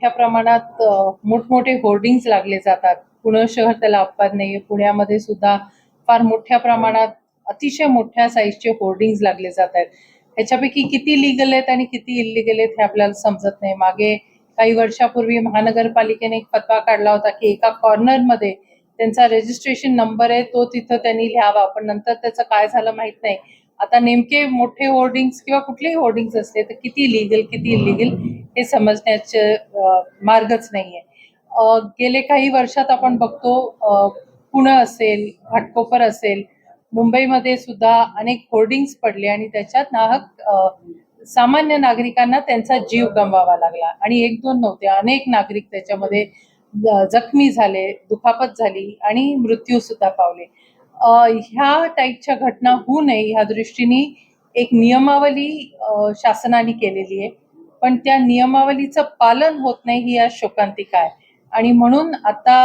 मोठ्या प्रमाणात मोठमोठे होर्डिंग्स लागले जातात. पुणे शहर त्याला अपवाद नाही पुण्यामध्ये सुद्धा फार मोठ्या प्रमाणात अतिशय मोठ्या साईजचे होर्डिंग्स लागले जात आहेत. ह्याच्यापैकी किती लिगल आहेत आणि किती इलिगल आहेत हे आपल्याला समजत नाही. मागे काही वर्षापूर्वी महानगरपालिकेने एक फतवा काढला होता की एका कॉर्नरमध्ये त्यांचा रजिस्ट्रेशन नंबर आहे तो तिथं त्यांनी लिहावा. पण नंतर त्याचं काय झालं माहीत नाही. आता नेमके मोठे होर्डिंग्स किंवा कुठलेही होर्डिंग्स असले तर किती लिगल किती इलिगल हे समजण्याचे मार्गच नाहीये. गेले काही वर्षात आपण बघतो पुणे असेल घाटकोपर असेल मुंबईमध्ये सुद्धा अनेक होर्डिंग्स पडले आणि त्याच्यात नाहक सामान्य नागरिकांना त्यांचा जीव गमवावा लागला. आणि एक दोन नव्हते अनेक नागरिक त्याच्यामध्ये जखमी झाले दुखापत झाली आणि मृत्यू सुद्धा पावले. ह्या टाईपच्या घटना होऊ नये ह्या दृष्टीने एक नियमावली शासनाने केलेली आहे. पण त्या नियमावलीचं पालन होत नाही ही आज शोकांतिका आहे. आणि म्हणून आता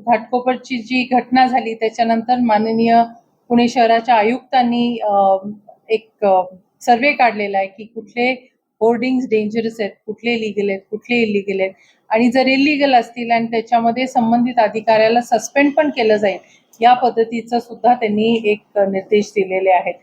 घाटकोपरची जी घटना झाली त्याच्यानंतर माननीय पुणे शहराच्या आयुक्तांनी एक सर्वे काढलेला आहे की कुठले होर्डिंग्स डेंजरस आहेत कुठले लिगल आहेत कुठले इलिगल आहेत. आणि जर इलिगल असतील आणि त्याच्यामध्ये संबंधित अधिकाऱ्याला सस्पेंड पण केलं जाईल या पद्धतीचं सुद्धा त्यांनी एक निर्देश दिलेले आहेत.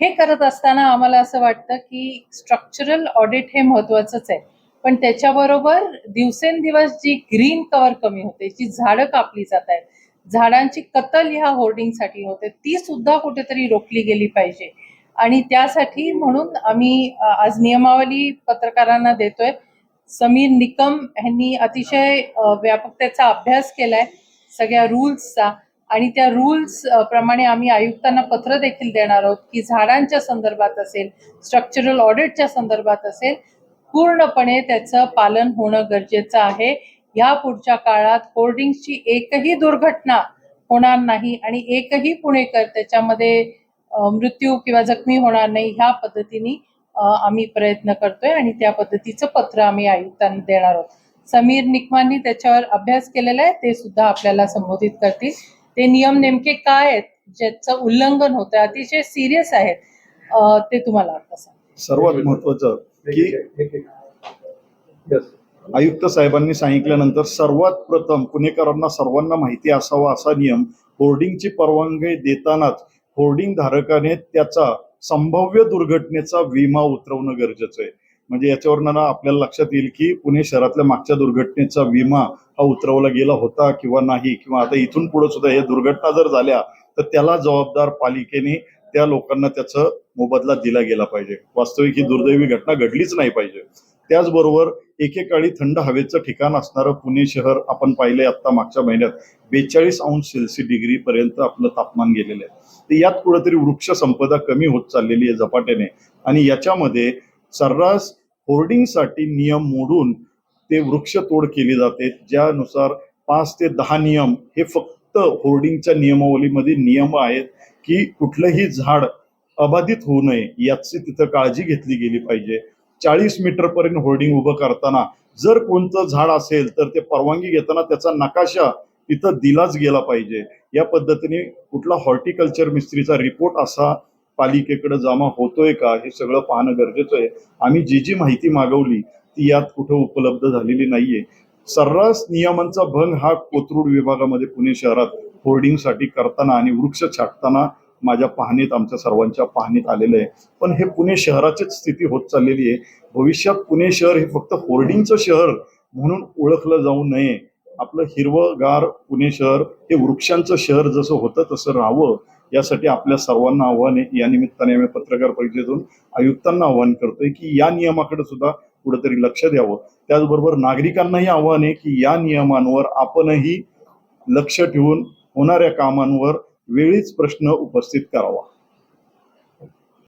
हे करत असताना आम्हाला असं वाटतं की स्ट्रक्चरल ऑडिट हे महत्वाचंच आहे. पण त्याच्याबरोबर दिवसेंदिवस जी ग्रीन कवर कमी होते जी झाडं कापली जात आहेत झाडांची कत्तल ह्या होर्डिंगसाठी होते ती सुद्धा कुठेतरी रोखली गेली पाहिजे. आणि त्यासाठी म्हणून आम्ही आज नियमावली पत्रकारांना देतोय. समीर निकम यांनी अतिशय व्यापक त्याचा अभ्यास केलाय. सगळ्या रूल्सचा आणि त्या रूल्स प्रमाणे आम्ही आयुक्तांना पत्र देखील देणार आहोत की झाडांच्या संदर्भात असेल स्ट्रक्चरल ऑडिटच्या संदर्भात असेल पूर्णपणे त्याचं पालन होणं गरजेचं आहे. या पुढच्या काळात होर्डिंगची एकही दुर्घटना होणार नाही आणि एकही पुणेकर त्याच्यामध्ये मृत्यू किंवा जखमी होणार नाही ह्या पद्धतीने आम्ही प्रयत्न करतोय आणि त्या पद्धतीचं पत्र आम्ही आयुक्तांना देणार आहोत. समीर निकमांनी त्याच्यावर अभ्यास केलेला आहे ते सुद्धा आपल्याला संबोधित करतील. ते नियम नेमके काय आहेत ज्याचं उल्लंघन होतं अतिशय सिरियस आहेत ते तुम्हाला आता सांग. सर्वात महत्वाचं की आयुक्त साहेबांनी सांगितल्यानंतर सर्वात प्रथम पुणेकरांना सर्वांना माहिती असावा असा नियम होर्डिंगची परवानगी देतानाच होर्डिंग धारकाने त्याचा संभाव्य दुर्घटनेचा विमा उतरवणं गरजेचं आहे. म्हणजे याच्यावरनं आपल्याला लक्षात येईल की पुणे शहरातल्या मागच्या दुर्घटनेचा विमा हा उतरवला गेला होता किंवा नाही? किंवा आता इथून पुढे सुद्धा या दुर्घटना जर झाल्या तर त्याला जबाबदार पालिकेने त्या लोकांना त्याचा मोबदला दिला गेला पाहिजे. वास्तविक ही दुर्दैवी घटना घडलीच नाही पाहिजे. त्याचबरोबर एकेकाळी थंड हवेचं ठिकाण असणारं पुणे शहर आपण पाहिले आता मागच्या महिन्यात. बेचाळीस अंश सेल्सिअस डिग्री पर्यंत आपलं तापमान गेलेलं आहे. तर यात कुठेतरी वृक्ष संपदा कमी होत चाललेली आहे झपाट्याने. आणि याच्यामध्ये सर्रास होर्डिंगसाठी नियम मोडून ते वृक्षतोड केली जाते. ज्यानुसार पाच ते दहा नियम हे फक्त होर्डिंगच्या नियमावलीमध्ये नियम आहेत की कुठलंही झाड अबाधित होऊ नये याची तिथं काळजी घेतली गेली पाहिजे. चाळीस मीटर पर्यंत होर्डिंग उभं करताना जर कोणतं झाड असेल तर ते परवानगी घेताना त्याचा नकाशा तिथं दिलाच गेला पाहिजे. या पद्धतीने कुठला हॉर्टिकल्चर मिस्त्रीचा रिपोर्ट असा पालिकेकडे जमा होतोय का हे सगळं पाहणं गरजेचं आहे. आम्ही जी जी माहिती मागवली ती यात कुठं उपलब्ध झालेली नाहीये. सर्रास नियमांचा भंग हा कोथरूड विभागामध्ये पुणे शहरात होर्डिंगसाठी करताना आणि वृक्ष छाटताना माझ्या पाहणीत आमच्या सर्वांच्या पाहणीत आलेलं आहे. पण हे पुणे शहराचीच स्थिती होत चाललेली आहे. भविष्यात पुणे शहर हे फक्त होर्डिंगचं शहर म्हणून ओळखलं जाऊ नये. आपलं हिरवगार पुणे शहर हे वृक्षांचं शहर जसं होतं तसं राहावं. यासाठी आपल्या सर्वांना आव्हान आहे. या निमित्ताने आम्ही पत्रकार परिषदेतून आयुक्तांना आव्हान करतोय की या नियमाकडे सुद्धा कुठेतरी लक्ष द्यावं. त्याचबरोबर नागरिकांनाही आव्हान आहे की या नियमांवर आपणही लक्ष ठेवून होणाऱ्या कामांवर वेळीच प्रश्न उपस्थित करावा.